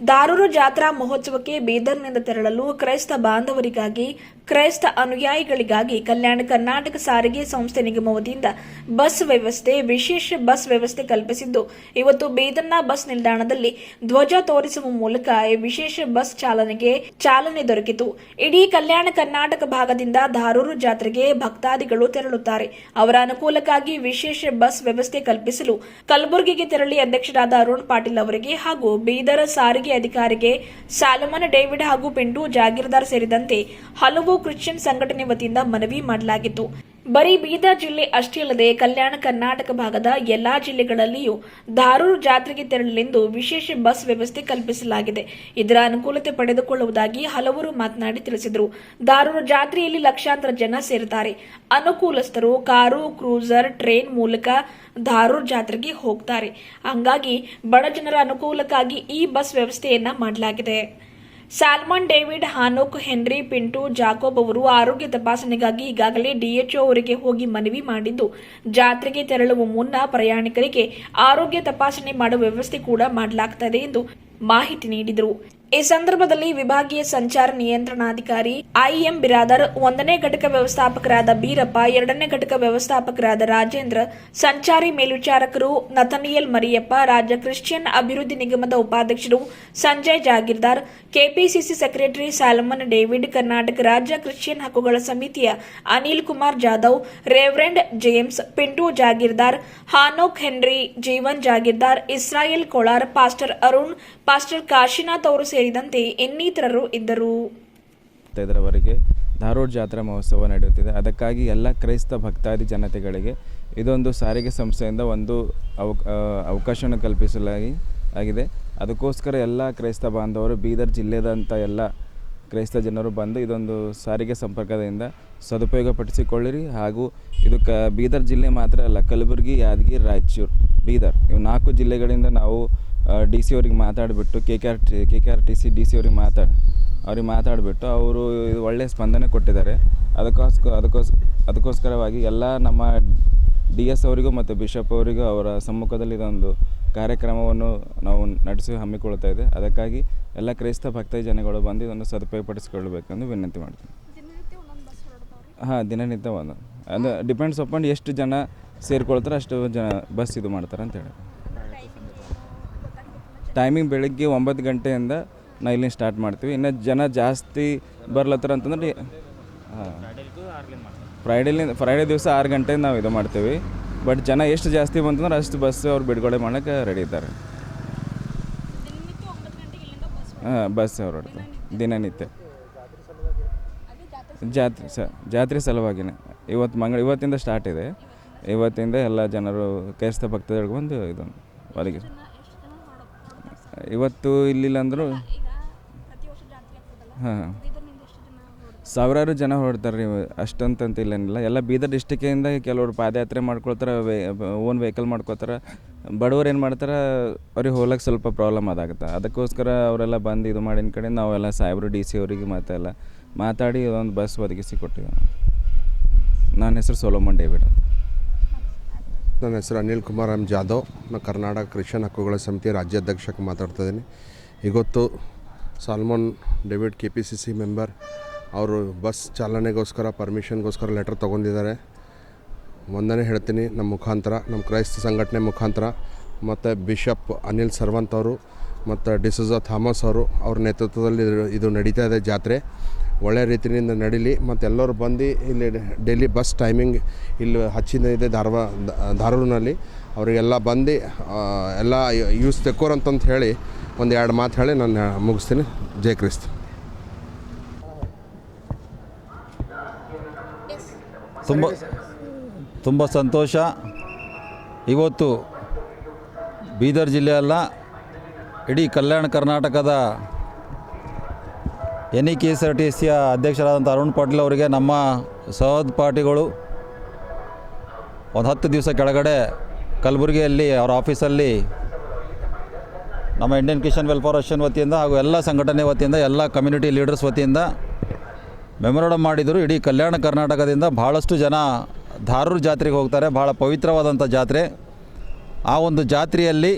ದಾರೂರು ಜಾತ್ರಾ ಮಹೋತ್ಸವಕ್ಕೆ ಬೀದರ್ನಿಂದ ತೆರಳಲು ಕ್ರೈಸ್ತ ಬಾಂಧವರಿಗಾಗಿ ಕ್ರೈಸ್ತ ಅನುಯಾಯಿಗಳಿಗಾಗಿ ಕಲ್ಯಾಣ ಕರ್ನಾಟಕ ಸಾರಿಗೆ ಸಂಸ್ಥೆ ನಿಗಮ ಬಸ್ ವ್ಯವಸ್ಥೆ, ವಿಶೇಷ ಬಸ್ ವ್ಯವಸ್ಥೆ ಕಲ್ಪಿಸಿದ್ದು. ಇವತ್ತು ಬೀದರ್ನ ಬಸ್ ನಿಲ್ದಾಣದಲ್ಲಿ ಧ್ವಜ ತೋರಿಸುವ ಮೂಲಕ ವಿಶೇಷ ಬಸ್ ಚಾಲನೆಗೆ ಚಾಲನೆ ದೊರಕಿತು. ಇಡೀ ಕಲ್ಯಾಣ ಕರ್ನಾಟಕ ಭಾಗದಿಂದ ಧಾರೂರು ಜಾತ್ರೆಗೆ ಭಕ್ತಾದಿಗಳು ತೆರಳುತ್ತಾರೆ. ಅವರ ಅನುಕೂಲಕ್ಕಾಗಿ ವಿಶೇಷ ಬಸ್ ವ್ಯವಸ್ಥೆ ಕಲ್ಪಿಸಲು ಕಲಬುರಗಿಗೆ ತೆರಳಿ ಅಧ್ಯಕ್ಷರಾದ ಅರುಣ್ ಪಾಟೀಲ್ ಅವರಿಗೆ ಹಾಗೂ ಬೀದರ್ ಸಾರಿಗೆ ಅಧಿಕಾರಿಗೆ ಸಾಲಮನ್ ಡೇವಿಡ್ ಹಾಗೂ ಪಿಂಟು ಜಾಗೀರ್ದಾರ್ ಸೇರಿದಂತೆ ಹಲವು ಕ್ರಿಶ್ಚಿಯನ್ ಸಂಘಟನೆ ವತಿಯಿಂದ ಮನವಿ ಮಾಡಲಾಗಿತ್ತು. ಬರೀ ಬೀದರ್ ಜಿಲ್ಲೆ ಅಷ್ಟೇ ಅಲ್ಲದೆ ಕಲ್ಯಾಣ ಕರ್ನಾಟಕ ಭಾಗದ ಎಲ್ಲಾ ಜಿಲ್ಲೆಗಳಲ್ಲಿಯೂ ಧಾರೂರು ಜಾತ್ರೆಗೆ ತೆರಳಲೆಂದು ವಿಶೇಷ ಬಸ್ ವ್ಯವಸ್ಥೆ ಕಲ್ಪಿಸಲಾಗಿದೆ. ಇದರ ಅನುಕೂಲತೆ ಪಡೆದುಕೊಳ್ಳುವುದಾಗಿ ಹಲವರು ಮಾತನಾಡಿ ತಿಳಿಸಿದರು. ಧಾರೂರು ಜಾತ್ರೆಯಲ್ಲಿ ಲಕ್ಷಾಂತರ ಜನ ಸೇರುತ್ತಾರೆ. ಅನುಕೂಲಸ್ಥರು, ಕಾರು, ಕ್ರೂಸರ್, ಟ್ರೈನ್ ಮೂಲಕ ಧಾರೂರು ಜಾತ್ರೆಗೆ ಹೋಗ್ತಾರೆ. ಹಂಗಾಗಿ ಬಡ ಜನರ ಅನುಕೂಲಕ್ಕಾಗಿ ಈ ಬಸ್ ವ್ಯವಸ್ಥೆಯನ್ನ ಮಾಡಲಾಗಿದೆ. Solomon, David Hanok, Henry, Pinto, Jacob ಅವರು ಆರೋಗ್ಯ ತಪಾಸಣೆಗಾಗಿ ಈಗಾಗಲೇ ಡಿಎಚ್ಒ ಅವರಿಗೆ ಹೋಗಿ ಮನವಿ ಮಾಡಿದ್ದು. ಜಾತ್ರೆಗೆ ತೆರಳುವ ಮುನ್ನ ಪ್ರಯಾಣಿಕರಿಗೆ ಆರೋಗ್ಯ ತಪಾಸಣೆ ಮಾಡುವ ವ್ಯವಸ್ಥೆ ಕೂಡ ಮಾಡಲಾಗುತ್ತದೆ ಎಂದು ಮಾಹಿತಿ ನೀಡಿದರು. ಈ ಸಂದರ್ಭದಲ್ಲಿ ವಿಭಾಗೀಯ ಸಂಚಾರ ನಿಯಂತ್ರಣಾಧಿಕಾರಿ ಐಎಂ ಬಿರಾದರ್, ಒಂದನೇ ಘಟಕ ವ್ಯವಸ್ಥಾಪಕರಾದ ಬೀರಪ್ಪ, ಎರಡನೇ ಘಟಕ ವ್ಯವಸ್ಥಾಪಕರಾದ ರಾಜೇಂದ್ರ, ಸಂಚಾರಿ ಮೇಲ್ವಿಚಾರಕರು ನಥನಿಯಲ್ ಮರಿಯಪ್ಪ, ರಾಜ್ಯ ಕ್ರಿಶ್ಚಿಯನ್ ಅಭಿವೃದ್ಧಿ ನಿಗಮದ ಉಪಾಧ್ಯಕ್ಷರು Sanjay Jagirdar, KPCC secretary Solomon David, Karnataka ರಾಜ್ಯ ಕ್ರಿಶ್ಚಿಯನ್ ಹಕ್ಕುಗಳ ಸಮಿತಿಯ Anil Kumar Jadhav, Reverend James Pinto Jagirdar, Hanok Henry Jeevan Jagirdar, Israel Kolar, pastor Arun, pastor Kashinath ಅವರು ಸೇರಿದಂತೆ ಇನ್ನಿತರರು ಇದ್ದರು. ಇದರವರೆಗೆ ಧಾರವಾಡ ಜಾತ್ರಾ ಮಹೋತ್ಸವ ನಡೆಯುತ್ತಿದೆ. ಅದಕ್ಕಾಗಿ ಎಲ್ಲ ಕ್ರೈಸ್ತ ಭಕ್ತಾದಿ ಜನತೆಗಳಿಗೆ ಇದೊಂದು ಸಾರಿಗೆ ಸಂಸ್ಥೆಯಿಂದ ಒಂದು ಅವ ಅವಕಾಶವನ್ನು ಕಲ್ಪಿಸಲಾಗಿ, ಆಗಿದೆ. ಅದಕ್ಕೋಸ್ಕರ ಎಲ್ಲ ಕ್ರೈಸ್ತ ಬಾಂಧವರು ಬೀದರ್ ಜಿಲ್ಲೆದಂಥ ಎಲ್ಲ ಕ್ರೈಸ್ತ ಜನರು ಬಂದು ಇದೊಂದು ಸಾರಿಗೆ ಸಂಪರ್ಕದಿಂದ ಸದುಪಯೋಗಪಡಿಸಿಕೊಳ್ಳಿರಿ. ಹಾಗೂ ಇದು ಕ, ಬೀದರ್ ಜಿಲ್ಲೆ ಮಾತ್ರ ಅಲ್ಲ, ಕಲಬುರಗಿ, ಯಾದಗಿರಿ, ರಾಯಚೂರು, ಬೀದರ್ ಇವು ನಾಲ್ಕು ಜಿಲ್ಲೆಗಳಿಂದ ನಾವು ಡಿ ಸಿ ಅವ್ರಿಗೆ ಮಾತಾಡಿಬಿಟ್ಟು, K K R T, K K R T C D C ಅವ್ರಿಗೆ ಮಾತಾಡಿ ಅವ್ರಿಗೆ ಮಾತಾಡಿಬಿಟ್ಟು ಅವರು ಒಳ್ಳೆಯ ಸ್ಪಂದನೆ ಕೊಟ್ಟಿದ್ದಾರೆ. ಅದಕ್ಕೋಸ್ಕರ, ಅದಕ್ಕೋಸ್, ಅದಕ್ಕೋಸ್ಕರವಾಗಿ ಎಲ್ಲ ನಮ್ಮ ಡಿ ಎಸ್ ಅವರಿಗೂ ಮತ್ತು ಬಿಷಪ್ ಅವರಿಗೂ ಅವರ ಸಮ್ಮುಖದಲ್ಲಿ ಇದೊಂದು ಕಾರ್ಯಕ್ರಮವನ್ನು ನಾವು ನಡೆಸಿ ಹಮ್ಮಿಕೊಳ್ತಾ ಇದೆ. ಅದಕ್ಕಾಗಿ ಎಲ್ಲ ಕ್ರೈಸ್ತ ಭಕ್ತ ಜನಗಳು ಬಂದು ಇದನ್ನು ಸದುಪಯೋಗಪಡಿಸಿಕೊಳ್ಳಬೇಕೆಂದು ವಿನಂತಿ ಮಾಡ್ತೀನಿ. ಹಾಂ ದಿನನಿತ್ಯ ಒಂದು ಅದು ಡಿಪೆಂಡ್ಸ್ ಅಪಾನ್ ಎಷ್ಟು ಜನ ಸೇರಿಕೊಳ್ತಾರೆ ಅಷ್ಟು ಜನ ಬಸ್ ಇದು ಮಾಡ್ತಾರೆ ಅಂತ ಹೇಳಿ. ಟೈಮಿಂಗ್ ಬೆಳಗ್ಗೆ ಒಂಬತ್ತು ಗಂಟೆಯಿಂದ ನಾವು ಇಲ್ಲಿ ಸ್ಟಾರ್ಟ್ ಮಾಡ್ತೀವಿ. ಇನ್ನು ಜನ ಜಾಸ್ತಿ ಬರ್ಲತ್ತಾರ ಅಂತಂದ್ರೆ ಹಾಂ. ಫ್ರೈಡೇಲಿಂದ ಫ್ರೈಡೇ ದಿವಸ ಆರು ಗಂಟೆಯಿಂದ ನಾವು ಇದು ಮಾಡ್ತೀವಿ. ಬಟ್ ಜನ ಎಷ್ಟು ಜಾಸ್ತಿ ಬಂತಂದ್ರೆ ಅಷ್ಟು ಬಸ್ ಅವ್ರು ಬಿಡುಗಡೆ ಮಾಡೋಕ್ಕೆ ರೆಡಿ ಇದ್ದಾರೆ. ಹಾಂ ಬಸ್ ಹೊರಡ್ತಾರೆ ದಿನನಿತ್ಯ. ಜಾತ್ರೆ ಸ ಜಾತ್ರೆ ಸಲುವಾಗಿನೇ. ಇವತ್ತು ಮಂಗಳ ಇವತ್ತಿಂದ ಸ್ಟಾರ್ಟ್ ಇದೆ. ಇವತ್ತಿಂದ ಎಲ್ಲ ಜನರು ಕ್ರೈಸ್ತ ಭಕ್ತರಿಗೆ ಬಂದು ಇದು ಒದಗಿ ಇವತ್ತು ಇಲ್ಲಿಲ್ಲ ಅಂದರೂ ಹಾಂ. ಸಾವಿರಾರು ಜನ ಹೊರಡ್ತಾರೆ ರೀ ಅಷ್ಟಂತಂತ ಇಲ್ಲೇನಿಲ್ಲ. ಎಲ್ಲ ಬೀದರ್ ಡಿಸ್ಟಿಕ್ಕಿಂದ ಕೆಲವರು ಪಾದಯಾತ್ರೆ ಮಾಡ್ಕೊಳ್ತಾರೆ, ವೇ ಓನ್ ವೆಹಿಕಲ್ ಮಾಡ್ಕೋತಾರೆ ಬಡವ್ರು ಏನು ಮಾಡ್ತಾರೆ, ಅವ್ರಿಗೆ ಹೋಗ್ಲಿಕ್ಕೆ ಸ್ವಲ್ಪ ಪ್ರಾಬ್ಲಮ್ ಅದಾಗುತ್ತೆ. ಅದಕ್ಕೋಸ್ಕರ ಅವರೆಲ್ಲ ಬಂದು ಇದು ಮಾಡಿದ ಕಡೆ ನಾವೆಲ್ಲ ಸಾಹೇಬರು, ಡಿ ಸಿ ಅವರಿಗೆ ಮತ್ತೆಲ್ಲ ಮಾತಾಡಿ ಒಂದು ಬಸ್ ಒದಗಿಸಿ ಕೊಟ್ಟಿವಿ. ನನ್ನ ಹೆಸರು ಸೋಲೋಮನ್ ಡೇವಿಡ್ ನನ್ನ ಹೆಸರು ಅನಿಲ್ ಕುಮಾರ್ ಎಂ ಜಾಧವ್. ನಾನು ಕರ್ನಾಟಕ ಕ್ರಿಶ್ಚಿಯನ್ ಹಕ್ಕುಗಳ ಸಮಿತಿ ರಾಜ್ಯಾಧ್ಯಕ್ಷಕ್ಕೆ ಮಾತಾಡ್ತಾ ಇದ್ದೀನಿ. ಇವತ್ತು Solomon David K P C C member ಅವರು ಬಸ್ ಚಾಲನೆಗೋಸ್ಕರ ಪರ್ಮಿಷನ್ಗೋಸ್ಕರ ಲೆಟರ್ ತೊಗೊಂಡಿದ್ದಾರೆ. ಒಂದನೇ ಹೇಳ್ತೀನಿ ನಮ್ಮ ಮುಖಾಂತರ ನಮ್ಮ ಕ್ರೈಸ್ತ ಸಂಘಟನೆ ಮುಖಾಂತರ, ಮತ್ತು ಬಿಷಪ್ ಅನಿಲ್ ಸರ್ವಂತ್ ಅವರು, ಮತ್ತು ಡಿಸೋಜಾ ಥಾಮಸ್ ಅವರು, ಅವ್ರ ನೇತೃತ್ವದಲ್ಲಿ ಇದು- ನಡೀತಾ ಇದೆ ಜಾತ್ರೆ. ಒಳ್ಳೆ ರೀತಿಯಿಂದ ನಡೀಲಿ, ಮತ್ತು ಎಲ್ಲರೂ ಬಂದು ಇಲ್ಲಿ ಡೈಲಿ ಬಸ್ ಟೈಮಿಂಗ್ ಇಲ್ಲಿ ಹಚ್ಚಿಂದ ಇದೆ ಧಾರವಾ ಧಾರವಾಡನಲ್ಲಿ ಅವರಿಗೆಲ್ಲ ಬಂದು ಎಲ್ಲ ಯೂಸ್ ತೆಕ್ಕೋರಂತಂತ ಹೇಳಿ ಒಂದು ಎರಡು ಮಾತು ಹೇಳಿ ನಾನು ಮುಗಿಸ್ತೀನಿ. ಜಯ ಕ್ರಿಸ್ತ. ತುಂಬ ತುಂಬ ಸಂತೋಷ. ಇವತ್ತು ಬೀದರ್ ಜಿಲ್ಲೆ ಅಲ್ಲ, ಇಡೀ ಕಲ್ಯಾಣ ಕರ್ನಾಟಕದ N E K S R T ಸಿಯ ಅಧ್ಯಕ್ಷರಾದಂಥ ಅರುಣ್ ಪಾಟೀಲ್ ಅವರಿಗೆ ನಮ್ಮ ಸಹೋದ್ಪಾಠಿಗಳು ಒಂದು ಹತ್ತು ದಿವಸ ಕೆಳಗಡೆ ಕಲಬುರಗಿಯಲ್ಲಿ, ಅವರ ಆಫೀಸಲ್ಲಿ, ನಮ್ಮ ಇಂಡಿಯನ್ ಕಿಶನ್ ವೆಲ್ಫೇರ್ ಅಸೋಸಿಯೇಷನ್ ವತಿಯಿಂದ ಹಾಗೂ ಎಲ್ಲ ಸಂಘಟನೆ ವತಿಯಿಂದ, ಎಲ್ಲ ಕಮ್ಯುನಿಟಿ ಲೀಡರ್ಸ್ ವತಿಯಿಂದ ಮೆಮೊರಂಡಮ್ ಮಾಡಿದರು. ಇಡೀ ಕಲ್ಯಾಣ ಕರ್ನಾಟಕದಿಂದ ಭಾಳಷ್ಟು ಜನ ಧಾರೂರು ಜಾತ್ರೆಗೆ ಹೋಗ್ತಾರೆ. ಭಾಳ ಪವಿತ್ರವಾದಂಥ ಜಾತ್ರೆ. ಆ ಒಂದು ಜಾತ್ರೆಯಲ್ಲಿ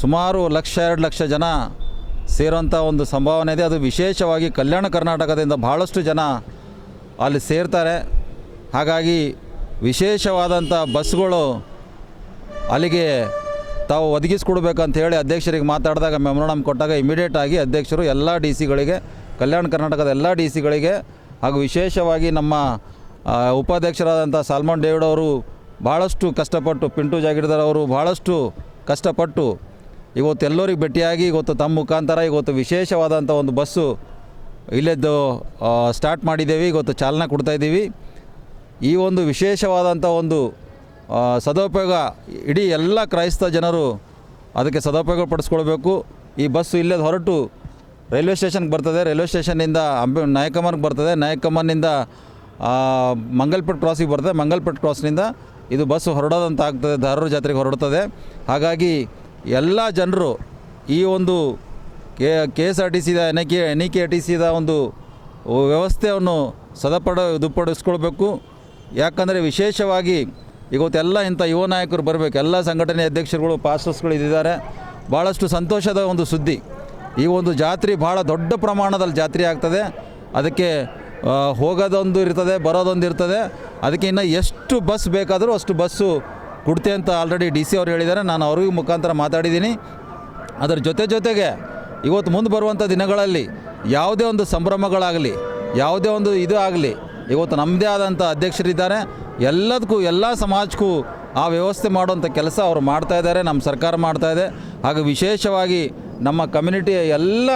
ಸುಮಾರು ಲಕ್ಷ, ಎರಡು ಲಕ್ಷ ಜನ ಸೇರೋಂಥ ಒಂದು ಸಂಭಾವನೆ ಇದೆ. ಅದು ವಿಶೇಷವಾಗಿ ಕಲ್ಯಾಣ ಕರ್ನಾಟಕದಿಂದ ಭಾಳಷ್ಟು ಜನ ಅಲ್ಲಿ ಸೇರ್ತಾರೆ. ಹಾಗಾಗಿ ವಿಶೇಷವಾದಂಥ ಬಸ್ಗಳು ಅಲ್ಲಿಗೆ ತಾವು ಒದಗಿಸ್ಕೊಡ್ಬೇಕಂತ ಹೇಳಿ ಅಧ್ಯಕ್ಷರಿಗೆ ಮಾತಾಡಿದಾಗ ಮೆಮೊರಾಂಡಮ್ ಕೊಟ್ಟಾಗ ಇಮಿಡಿಯೇಟಾಗಿ ಅಧ್ಯಕ್ಷರು ಎಲ್ಲ ಡಿ ಸಿಗಳಿಗೆ ಕಲ್ಯಾಣ ಕರ್ನಾಟಕದ ಎಲ್ಲ ಡಿ ಸಿಗಳಿಗೆ ಹಾಗೂ ವಿಶೇಷವಾಗಿ ನಮ್ಮ ಉಪಾಧ್ಯಕ್ಷರಾದಂಥ ಸಾಲ್ಮಾನ್ ಡೇವಿಡ್ ಅವರು ಭಾಳಷ್ಟು ಕಷ್ಟಪಟ್ಟು, ಪಿಂಟು ಜಾಗಿರ್ದಾರ್ ಅವರು ಭಾಳಷ್ಟು ಕಷ್ಟಪಟ್ಟು ಇವತ್ತು ಎಲ್ಲರಿಗೆ ಭೇಟಿಯಾಗಿ, ಇವತ್ತು ತಮ್ಮ ಮುಖಾಂತರ ಇವತ್ತು ವಿಶೇಷವಾದಂಥ ಒಂದು ಬಸ್ಸು ಇಲ್ಲೆದ್ದು ಸ್ಟಾರ್ಟ್ ಮಾಡಿದ್ದೇವೆ, ಇವತ್ತು ಚಾಲನೆ ಕೊಡ್ತಾಯಿದ್ದೀವಿ ಈ ಒಂದು ವಿಶೇಷವಾದಂಥ ಒಂದು ಸದುಪಯೋಗ ಇಡೀ ಎಲ್ಲ ಕ್ರೈಸ್ತ ಜನರು ಅದಕ್ಕೆ ಸದುಪಯೋಗ ಪಡಿಸ್ಕೊಳ್ಬೇಕು. ಈ ಬಸ್ಸು ಇಲ್ಲೇ ಹೊರಟು ರೈಲ್ವೆ ಸ್ಟೇಷನ್ಗೆ ಬರ್ತದೆ, ರೈಲ್ವೆ ಸ್ಟೇಷನ್ನಿಂದ ಅಂಬೆ, ನಾಯಕಮ್ಮನ್ಗೆ ಬರ್ತದೆ, ನಾಯಕಮ್ಮನಿಂದ ಮಂಗಲ್ಪೇಟ್ ಕ್ರಾಸಿಗೆ ಬರ್ತದೆ. ಮಂಗಲ್ಪೇಟ್ ಕ್ರಾಸ್ನಿಂದ ಇದು ಬಸ್ ಹೊರಡೋದಂತ ಆಗ್ತದೆ, ಧಾರವಾಡ ಜಾತ್ರೆಗೆ ಹೊರಡ್ತದೆ. ಹಾಗಾಗಿ ಎಲ್ಲ ಜನರು ಈ ಒಂದು K K S R T ಸಿದ N K N E K T ಸಿದ ಒಂದು ವ್ಯವಸ್ಥೆಯನ್ನು ಸದಪಡ, ದುಪ್ಪಡಿಸ್ಕೊಳ್ಬೇಕು. ಯಾಕಂದರೆ ವಿಶೇಷವಾಗಿ ಇವತ್ತೆಲ್ಲ ಇಂಥ ಯುವ ನಾಯಕರು ಬರಬೇಕು. ಎಲ್ಲ ಸಂಘಟನೆ ಅಧ್ಯಕ್ಷರುಗಳು ಪಾಸ್ಟರ್ಸ್ಗಳು ಇದ್ದಿದ್ದಾರೆ. ಭಾಳಷ್ಟು ಸಂತೋಷದ ಒಂದು ಸುದ್ದಿ. ಈ ಒಂದು ಜಾತ್ರೆ ಭಾಳ ದೊಡ್ಡ ಪ್ರಮಾಣದಲ್ಲಿ ಜಾತ್ರೆ ಆಗ್ತದೆ. ಅದಕ್ಕೆ ಹೋಗೋದೊಂದು ಇರ್ತದೆ, ಬರೋದೊಂದು ಇರ್ತದೆ. ಅದಕ್ಕೆ ಇನ್ನು ಎಷ್ಟು ಬಸ್ ಬೇಕಾದರೂ ಅಷ್ಟು ಬಸ್ಸು ಕೊಡ್ತೆ ಅಂತ ಆಲ್ರೆಡಿ ಡಿ ಸಿ ಅವ್ರು ಹೇಳಿದ್ದಾರೆ. ನಾನು ಅವ್ರಿಗೆ ಮುಖಾಂತರ ಮಾತಾಡಿದ್ದೀನಿ. ಅದರ ಜೊತೆ ಜೊತೆಗೆ ಇವತ್ತು ಮುಂದೆ ಬರುವಂಥ ದಿನಗಳಲ್ಲಿ ಯಾವುದೇ ಒಂದು ಸಂಭ್ರಮಗಳಾಗಲಿ, ಯಾವುದೇ ಒಂದು ಇದು ಆಗಲಿ, ಇವತ್ತು ನಮ್ಮದೇ ಆದಂಥ ಅಧ್ಯಕ್ಷರಿದ್ದಾರೆ. ಎಲ್ಲದಕ್ಕೂ, ಎಲ್ಲ ಸಮಾಜಕ್ಕೂ ಆ ವ್ಯವಸ್ಥೆ ಮಾಡುವಂಥ ಕೆಲಸ ಅವರು ಮಾಡ್ತಾ ಇದ್ದಾರೆ. ನಮ್ಮ ಸರ್ಕಾರ ಮಾಡ್ತಾ ಇದೆ. ಹಾಗೂ ವಿಶೇಷವಾಗಿ ನಮ್ಮ ಕಮ್ಯುನಿಟಿಯ ಎಲ್ಲ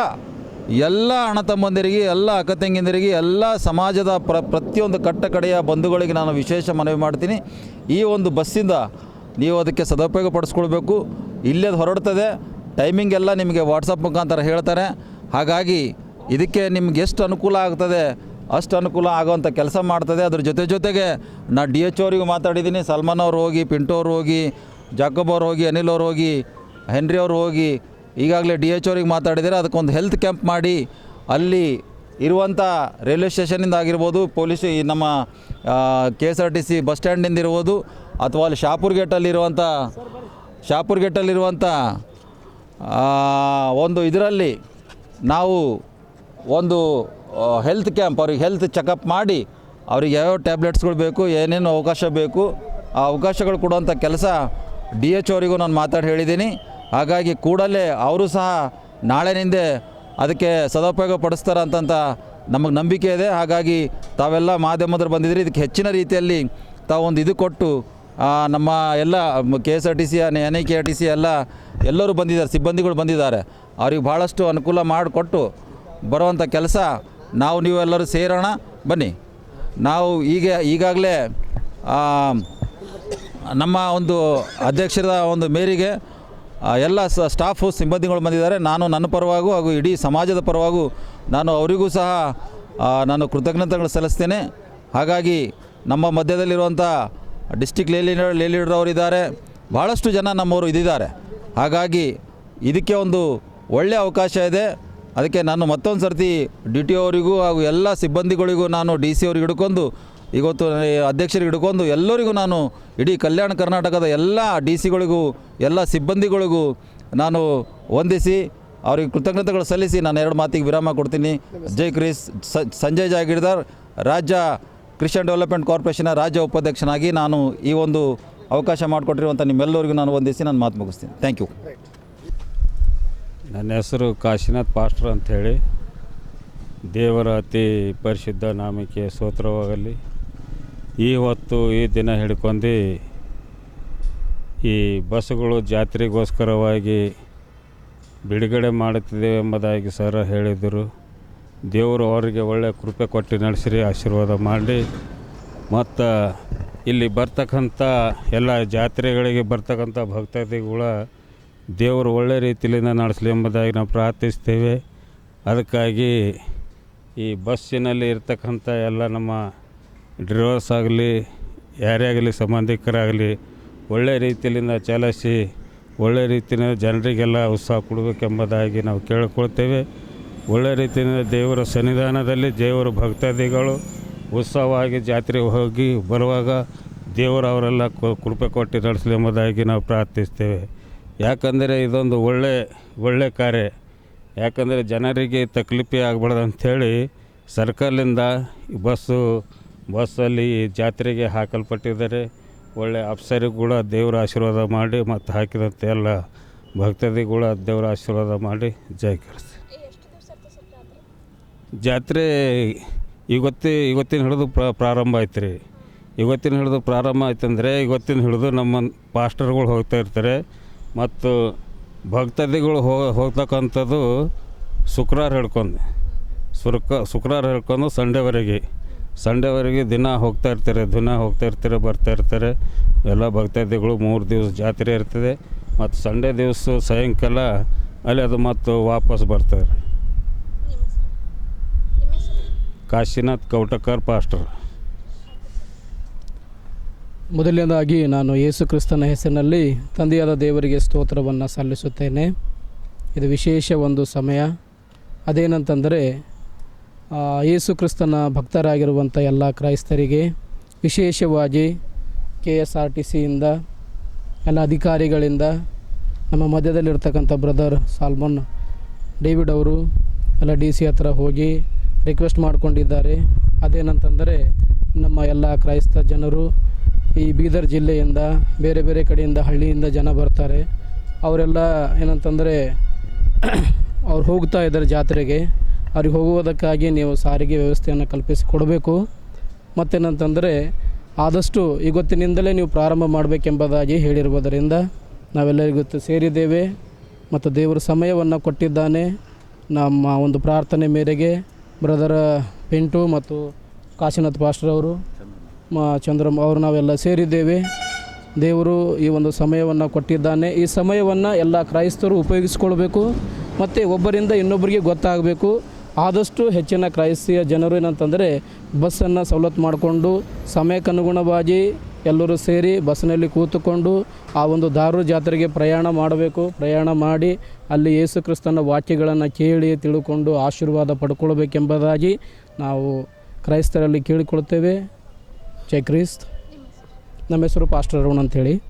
ಎಲ್ಲ ಅಣ್ಣ ತಮ್ಮಂದಿರಿಗೆ, ಎಲ್ಲ ಅಕ್ಕ ತಂಗಿಯಂದಿರಿಗೆ, ಎಲ್ಲ ಸಮಾಜದ ಪ್ರ, ಪ್ರತಿಯೊಂದು ಕಟ್ಟ ಕಡೆಯ ಬಂಧುಗಳಿಗೆ ನಾನು ವಿಶೇಷ ಮನವಿ ಮಾಡ್ತೀನಿ. ಈ ಒಂದು ಬಸ್ಸಿಂದ ನೀವು ಅದಕ್ಕೆ ಸದುಪಯೋಗ ಪಡಿಸ್ಕೊಳ್ಬೇಕು. ಇಲ್ಲೇ ಹೊರಡ್ತದೆ. ಟೈಮಿಂಗ್ ಎಲ್ಲ ನಿಮಗೆ ವಾಟ್ಸಪ್ ಮುಖಾಂತರ ಹೇಳ್ತಾರೆ. ಹಾಗಾಗಿ ಇದಕ್ಕೆ ನಿಮ್ಗೆ ಎಷ್ಟು ಅನುಕೂಲ ಆಗ್ತದೆ, ಅಷ್ಟು ಅನುಕೂಲ ಆಗೋವಂಥ ಕೆಲಸ ಮಾಡ್ತದೆ. ಅದ್ರ ಜೊತೆ ಜೊತೆಗೆ ನಾ ಡಿ ಎಚ್ ಓರಿಗೂ ಮಾತಾಡಿದ್ದೀನಿ. ಸಲ್ಮಾನ್ ಅವ್ರು ಹೋಗಿ, ಪಿಂಟೋ ಅವ್ರು ಹೋಗಿ, ಜಾಕಬ್ ಅವ್ರು ಹೋಗಿ, ಅನಿಲ್ ಅವ್ರು ಹೋಗಿ, ಹೆನ್ರಿ ಅವ್ರು ಹೋಗಿ ಈಗಾಗಲೇ ಡಿ ಎಚ್ ಓರಿಗೆ ಮಾತಾಡಿದರೆ ಅದಕ್ಕೊಂದು ಹೆಲ್ತ್ ಕ್ಯಾಂಪ್ ಮಾಡಿ ಅಲ್ಲಿ ಇರುವಂಥ ರೈಲ್ವೆ ಸ್ಟೇಷನಿಂದ ಆಗಿರ್ಬೋದು ಪೊಲೀಸ್ ನಮ್ಮ K S R T C bus ಸ್ಟ್ಯಾಂಡಿಂದ ಇರ್ಬೋದು ಅಥವಾ ಅಲ್ಲಿ ಶಾಪುರ್ ಗೇಟಲ್ಲಿರುವಂಥ ಶಾಪುರ್ ಗೇಟಲ್ಲಿರುವಂಥ ಒಂದು ಇದರಲ್ಲಿ ನಾವು ಒಂದು ಹೆಲ್ತ್ ಕ್ಯಾಂಪ್ ಅವ್ರಿಗೆ ಹೆಲ್ತ್ ಚೆಕಪ್ ಮಾಡಿ ಅವ್ರಿಗೆ ಯಾವ್ಯಾವ ಟ್ಯಾಬ್ಲೆಟ್ಸ್ಗಳು ಬೇಕು, ಏನೇನು ಅವಕಾಶ ಬೇಕು, ಆ ಅವಕಾಶಗಳು ಕೊಡುವಂಥ ಕೆಲಸ ಡಿ ಎಚ್ ಅವರಿಗೂ ನಾನು ಮಾತಾಡಿ ಹೇಳಿದ್ದೀನಿ. ಹಾಗಾಗಿ ಕೂಡಲೇ ಅವರು ಸಹ ನಾಳೆನಿಂದೆ ಅದಕ್ಕೆ ಸದುಪಯೋಗ ಪಡಿಸ್ತಾರೆ ಅಂತಂತ ನಮಗೆ ನಂಬಿಕೆ ಇದೆ. ಹಾಗಾಗಿ ತಾವೆಲ್ಲ ಮಾಧ್ಯಮದರು ಬಂದಿದ್ದೀರಿ. ಇದಕ್ಕೆ ಹೆಚ್ಚಿನ ರೀತಿಯಲ್ಲಿ ತಾವೊಂದು ಇದು ಕೊಟ್ಟು ನಮ್ಮ ಎಲ್ಲ K S R T C N I K R T C ಎಲ್ಲ ಎಲ್ಲರೂ ಬಂದಿದ್ದಾರೆ. ಸಿಬ್ಬಂದಿಗಳು ಬಂದಿದ್ದಾರೆ. ಅವ್ರಿಗೆ ಭಾಳಷ್ಟು ಅನುಕೂಲ ಮಾಡಿಕೊಟ್ಟು ಬರುವಂಥ ಕೆಲಸ ನಾವು ನೀವೆಲ್ಲರೂ ಸೇರೋಣ. ಬನ್ನಿ. ನಾವು ಈಗ, ಈಗಾಗಲೇ ನಮ್ಮ ಒಂದು ಅಧ್ಯಕ್ಷರ ಒಂದು ಮೇರೆಗೆ ಎಲ್ಲ ಸ್ಟಾಫು ಸಿಬ್ಬಂದಿಗಳು ಬಂದಿದ್ದಾರೆ. ನಾನು ನನ್ನ ಪರವಾಗೂ ಹಾಗೂ ಇಡೀ ಸಮಾಜದ ಪರವಾಗೂ ನಾನು ಅವರಿಗೂ ಸಹ ನಾನು ಕೃತಜ್ಞತೆಗಳು ಸಲ್ಲಿಸ್ತೇನೆ. ಹಾಗಾಗಿ ನಮ್ಮ ಮಧ್ಯದಲ್ಲಿರುವಂಥ ಡಿಸ್ಟಿಕ್ ಲೀಡರ್ ಲೇ ಲೀಡರ್ ಅವರಿದ್ದಾರೆ ಭಾಳಷ್ಟು ಜನ ನಮ್ಮವರು ಇದ್ದಿದ್ದಾರೆ ಹಾಗಾಗಿ ಇದಕ್ಕೆ ಒಂದು ಒಳ್ಳೆಯ ಅವಕಾಶ ಇದೆ. ಅದಕ್ಕೆ ನಾನು ಮತ್ತೊಂದು ಸರ್ತಿ ಡಿ ಟಿ ಅವರಿಗೂ ಹಾಗೂ ಎಲ್ಲ ಸಿಬ್ಬಂದಿಗಳಿಗೂ ನಾನು ಡಿ ಸಿ ಅವ್ರಿಗೆ ಹಿಡ್ಕೊಂಡು ಇವತ್ತು ಅಧ್ಯಕ್ಷರಿಗೆ ಹಿಡ್ಕೊಂಡು ಎಲ್ಲರಿಗೂ ನಾನು ಇಡೀ ಕಲ್ಯಾಣ ಕರ್ನಾಟಕದ ಎಲ್ಲ ಡಿ ಸಿಗಳಿಗೂ, ಎಲ್ಲ ಸಿಬ್ಬಂದಿಗಳಿಗೂ ನಾನು ವಂದಿಸಿ, ಅವರಿಗೆ ಕೃತಜ್ಞತೆಗಳು ಸಲ್ಲಿಸಿ ನಾನು ಎರಡು ಮಾತಿಗೆ ವಿರಾಮ ಕೊಡ್ತೀನಿ. ಜೈ ಕ್ರಿಸ್ ಸಂಜಯ್ ಜಾಗೀರ್ದಾರ್ ರಾಜ್ಯ ಕ್ರಿಶ್ಚಿಯನ್ ಡೆವಲಪ್ಮೆಂಟ್ ಕಾರ್ಪೊರೇಷನ್ನ ರಾಜ್ಯ ಉಪಾಧ್ಯಕ್ಷನಾಗಿ ನಾನು ಈ ಒಂದು ಅವಕಾಶ ಮಾಡಿಕೊಟ್ಟಿರುವಂಥ ನಿಮ್ಮೆಲ್ಲರಿಗೂ ನಾನು ವಂದಿಸಿ ನಾನು ಮಾತು ಮುಗಿಸ್ತೀನಿ. ಥ್ಯಾಂಕ್ ಯು ನನ್ನ ಹೆಸರು ಕಾಶಿನಾಥ್ ಪಾಸ್ಟರ್ ಅಂಥೇಳಿ ದೇವರ ಅತಿ ಪರಿಶುದ್ಧ ನಾಮಕ್ಕೆ ಸ್ತೋತ್ರವಾಗಲಿ. ಈ ಹೊತ್ತು ಈ ದಿನ ಹಿಡ್ಕೊಂಡು ಈ ಬಸ್ಸುಗಳು ಜಾತ್ರೆಗೋಸ್ಕರವಾಗಿ ಬಿಡುಗಡೆ ಮಾಡುತ್ತಿದ್ದೇವೆ ಎಂಬುದಾಗಿ ಸರ್ ಹೇಳಿದರು. ದೇವರು ಅವರಿಗೆ ಒಳ್ಳೆಯ ಕೃಪೆ ಕೊಟ್ಟು ನಡೆಸಿರಿ, ಆಶೀರ್ವಾದ ಮಾಡಿ. ಮತ್ತು ಇಲ್ಲಿ ಬರ್ತಕ್ಕಂಥ ಎಲ್ಲ ಜಾತ್ರೆಗಳಿಗೆ ಬರ್ತಕ್ಕಂಥ ಭಕ್ತಾದಿಗಳ ದೇವರು ಒಳ್ಳೆ ರೀತಿಯಿಂದ ನಡೆಸಲಿ ಎಂಬುದಾಗಿ ನಾವು ಪ್ರಾರ್ಥಿಸ್ತೇವೆ. ಅದಕ್ಕಾಗಿ ಈ ಬಸ್ಸಿನಲ್ಲಿ ಇರ್ತಕ್ಕಂಥ ಎಲ್ಲ ನಮ್ಮ ಡ್ರೈವರ್ಸ್ ಆಗಲಿ, ಯಾರೇ ಆಗಲಿ, ಸಂಬಂಧಿಕರಾಗಲಿ, ಒಳ್ಳೆ ರೀತಿಯಿಂದ ಚಲಿಸಿ, ಒಳ್ಳೆ ರೀತಿಯಿಂದ ಜನರಿಗೆಲ್ಲ ಉತ್ಸಾಹ ಕೊಡಬೇಕೆಂಬುದಾಗಿ ನಾವು ಕೇಳಿಕೊಳ್ತೇವೆ. ಒಳ್ಳೆ ರೀತಿಯಿಂದ ದೇವರ ಸನ್ನಿಧಾನದಲ್ಲಿ ದೇವರ ಭಕ್ತಾದಿಗಳು ಉತ್ಸವವಾಗಿ ಜಾತ್ರೆಗೆ ಹೋಗಿ ಬರುವಾಗ ದೇವರು ಅವರೆಲ್ಲ ಕೃಪೆ ಕೊಟ್ಟು ನಡೆಸಲಿ ಎಂಬುದಾಗಿ ನಾವು ಪ್ರಾರ್ಥಿಸ್ತೇವೆ. ಯಾಕಂದರೆ ಇದೊಂದು ಒಳ್ಳೆ ಒಳ್ಳೆ ಕಾರ್ಯ. ಯಾಕಂದರೆ ಜನರಿಗೆ ತಕ್ಲೀಫಿ ಆಗಬಾರ್ದು ಅಂಥೇಳಿ ಸರ್ಕಲಿಂದ ಬಸ್ಸು ಬಸ್ಸಲ್ಲಿ ಜಾತ್ರೆಗೆ ಹಾಕಲ್ಪಟ್ಟಿದ್ದಾರೆ. ಒಳ್ಳೆ ಅಪ್ಸರಿಗೂ ಕೂಡ ದೇವರ ಆಶೀರ್ವಾದ ಮಾಡಿ ಮತ್ತು ಹಾಕಿದಂತೆ ಎಲ್ಲ ಭಕ್ತಾದಿಗಳ ಕೂಡ ದೇವರ ಆಶೀರ್ವಾದ ಮಾಡಿ ಜಯ ಕಳಿಸ್ತೀವಿ ಜಾತ್ರೆ ಇವತ್ತಿ ಇವತ್ತಿನ ಹಿಡಿದು ಪ್ರಾರಂಭ ಆಯ್ತು ರೀ ಇವತ್ತಿನ ಹಿಡಿದು ಪ್ರಾರಂಭ ಆಯ್ತಂದರೆ ಇವತ್ತಿನ ಹಿಡಿದು ನಮ್ಮ ಪಾಸ್ಟರ್ಗಳು ಹೋಗ್ತಾ ಇರ್ತಾರೆ. ಮತ್ತು ಭಕ್ತಾದಿಗಳು ಹೋಗ ಹೋಗ್ತಕ್ಕಂಥದ್ದು ಶುಕ್ರವಾರ ಹಿಡ್ಕೊಂಡು ಸುರ್ಕ ಶುಕ್ರವಾರ ಹಿಡ್ಕೊಂಡು ಸಂಡೇವರೆಗೆ. ಸಂಡೇವರೆಗೆ ದಿನ ಹೋಗ್ತಾ ಇರ್ತಾರೆ, ದಿನ ಹೋಗ್ತಾ ಇರ್ತಾರೆ, ಬರ್ತಾ ಇರ್ತಾರೆ. ಎಲ್ಲ ಭಕ್ತಾದಿಗಳು ಮೂರು ದಿವಸ ಜಾತ್ರೆ ಇರ್ತದೆ. ಮತ್ತು ಸಂಡೇ ದಿವಸ ಸಾಯಂಕಾಲ ಅಲ್ಲಿ ಅದು ಮತ್ತು ವಾಪಸ್ ಬರ್ತಾರೆ. ಕಾಶಿನಾಥ್ ಕೌಟಕರ್ ಪಾಸ್ಟರ್. ಮೊದಲನೇದಾಗಿ ನಾನು ಯೇಸು ಕ್ರಿಸ್ತನ ಹೆಸರಿನಲ್ಲಿ ತಂದೆಯಾದ ದೇವರಿಗೆ ಸ್ತೋತ್ರವನ್ನು ಸಲ್ಲಿಸುತ್ತೇನೆ. ಇದು ವಿಶೇಷ ಒಂದು ಸಮಯ. ಅದೇನಂತಂದರೆ ಯೇಸು ಕ್ರಿಸ್ತನ ಭಕ್ತರಾಗಿರುವಂಥ ಎಲ್ಲ ಕ್ರೈಸ್ತರಿಗೆ ವಿಶೇಷವಾಗಿ ಕೆ ಎಸ್ ಆರ್ ಟಿ ಸಿಯಿಂದ ಎಲ್ಲ ಅಧಿಕಾರಿಗಳಿಂದ ನಮ್ಮ ಮಧ್ಯದಲ್ಲಿರ್ತಕ್ಕಂಥ ಬ್ರದರ್ ಸಾಲ್ಮನ್ ಡೇವಿಡ್ ಅವರು ಎಲ್ಲ ಡಿ ಸಿ ಹತ್ರ ಹೋಗಿ ರಿಕ್ವೆಸ್ಟ್ ಮಾಡಿಕೊಂಡಿದ್ದಾರೆ. ಅದೇನಂತಂದರೆ ನಮ್ಮ ಎಲ್ಲ ಕ್ರೈಸ್ತ ಜನರು ಈ ಬೀದರ್ ಜಿಲ್ಲೆಯಿಂದ ಬೇರೆ ಬೇರೆ ಕಡೆಯಿಂದ ಹಳ್ಳಿಯಿಂದ ಜನ ಬರ್ತಾರೆ. ಅವರೆಲ್ಲ ಏನಂತಂದರೆ ಅವ್ರು ಹೋಗ್ತಾ ಇದ್ದಾರೆ ಜಾತ್ರೆಗೆ. ಅವ್ರಿಗೆ ಹೋಗುವುದಕ್ಕಾಗಿ ನೀವು ಸಾರಿಗೆ ವ್ಯವಸ್ಥೆಯನ್ನು ಕಲ್ಪಿಸಿ ಕೊಡಬೇಕು ಮತ್ತೇನಂತಂದರೆ, ಆದಷ್ಟು ಇವತ್ತಿನಿಂದಲೇ ನೀವು ಪ್ರಾರಂಭ ಮಾಡಬೇಕೆಂಬುದಾಗಿ ಹೇಳಿರುವುದರಿಂದ ನಾವೆಲ್ಲರಿಗೂ ಸೇರಿದ್ದೇವೆ. ಮತ್ತು ದೇವರು ಸಮಯವನ್ನು ಕೊಟ್ಟಿದ್ದಾನೆ. ನಮ್ಮ ಒಂದು ಪ್ರಾರ್ಥನೆ ಮೇರೆಗೆ ಬ್ರದರ ಪಿಂಟು ಮತ್ತು ಕಾಶಿನಾಥ್ ಪಾಸ್ಟರ್ ಅವರು ಚಂದ್ರಮ್ಮ ಅವರು ನಾವೆಲ್ಲ ಸೇರಿದ್ದೇವೆ. ದೇವರು ಈ ಒಂದು ಸಮಯವನ್ನು ಕೊಟ್ಟಿದ್ದಾನೆ. ಈ ಸಮಯವನ್ನು ಎಲ್ಲ ಕ್ರೈಸ್ತರು ಉಪಯೋಗಿಸ್ಕೊಳ್ಬೇಕು. ಮತ್ತು ಒಬ್ಬರಿಂದ ಇನ್ನೊಬ್ಬರಿಗೆ ಗೊತ್ತಾಗಬೇಕು. ಆದಷ್ಟು ಹೆಚ್ಚಿನ ಕ್ರೈಸ್ತಿಯ ಜನರು ಏನಂತಂದರೆ ಬಸ್ಸನ್ನು ಸವಲತ್ತು ಮಾಡಿಕೊಂಡು ಸಮಯಕ್ಕನುಗುಣವಾಗಿ ಎಲ್ಲರೂ ಸೇರಿ ಬಸ್ನಲ್ಲಿ ಕೂತುಕೊಂಡು ಆ ಒಂದು ದಾರು ಜಾತ್ರೆಗೆ ಪ್ರಯಾಣ ಮಾಡಬೇಕು, ಪ್ರಯಾಣ ಮಾಡಿ ಅಲ್ಲಿ ಯೇಸು ಕ್ರಿಸ್ತನ ವಾಕ್ಯಗಳನ್ನು ಕೇಳಿ ತಿಳ್ಕೊಂಡು ಆಶೀರ್ವಾದ ಪಡ್ಕೊಳ್ಬೇಕೆಂಬುದಾಗಿ ನಾವು ಕ್ರೈಸ್ತರಲ್ಲಿ ಕೇಳಿಕೊಳ್ತೇವೆ ಜೈ ಕ್ರಿಸ್ತ್. ನಮ್ಮ ಹೆಸರು ಪಾಸ್ಟರ್ ಅರುಣ್ ಅಂತೇಳಿ.